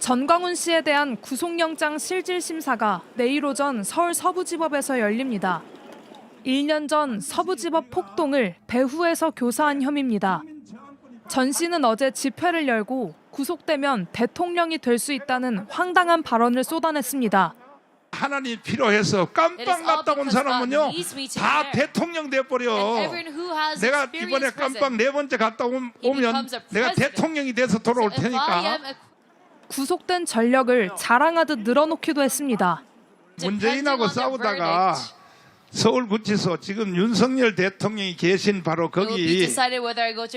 전광훈 씨에 대한 구속영장 실질 심사가 내일 오전 서울 서부지법에서 열립니다. 1년 전 서부지법 폭동을 배후에서 교사한 혐의입니다. 전 씨는 어제 집회를 열고 구속되면 대통령이 될 수 있다는 황당한 발언을 쏟아냈습니다. 하나님 필요해서 깜빵 갔다 온 사람은요 다 대통령 돼버려. 내가 이번에 깜빵 네 번째 갔다 오- 오면 내가 대통령이 돼서 돌아올 테니까 구속된 전력을 자랑하듯 늘어놓기도 했습니다. 문재인하고 싸우다가 서울구치소 지금 윤석열 대통령이 계신 바로 거기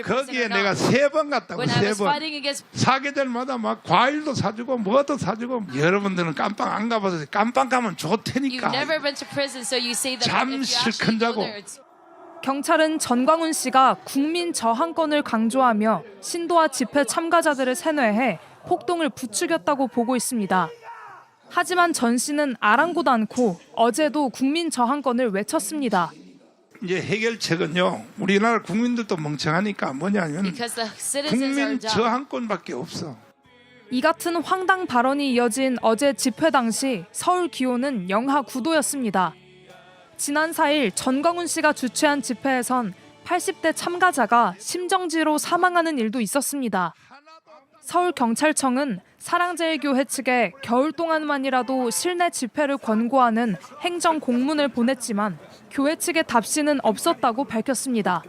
거기에 내가 세 번 갔다고 when I 세 was 번. fighting against 사계절마다 막 과일도 사주고 뭐도 사주고 여러분들은 깜빵 안 가봐서 깜빵 가면 좋다니까 never been to prison so you say that 잠 if you 실컷 actually go 자고. 경찰은 전광훈 씨가 국민 저항권을 강조하며 신도와 집회 참가자들을 세뇌해 폭동을 부추겼다고 보고 있습니다. 하지만 전 씨는 아랑곳 않고 어제도 국민 저항권을 외쳤습니다. 이제 해결책은요 우리나라 국민들도 멍청하니까 뭐냐면 국민. 저항권밖에 없어 이 같은 황당 발언이 이어진 어제 집회 당시 서울 기온은 영하 9도였습니다. 지난 4일 전광훈 씨가 주최한 집회에선 80대 참가자가 심정지로 사망하는 일도 있었습니다. 서울경찰청은 사랑제일교회 측에 겨울 동안만이라도 실내 집회를 권고하는 행정 공문을 보냈지만 교회 측의 답신은 없었다고 밝혔습니다.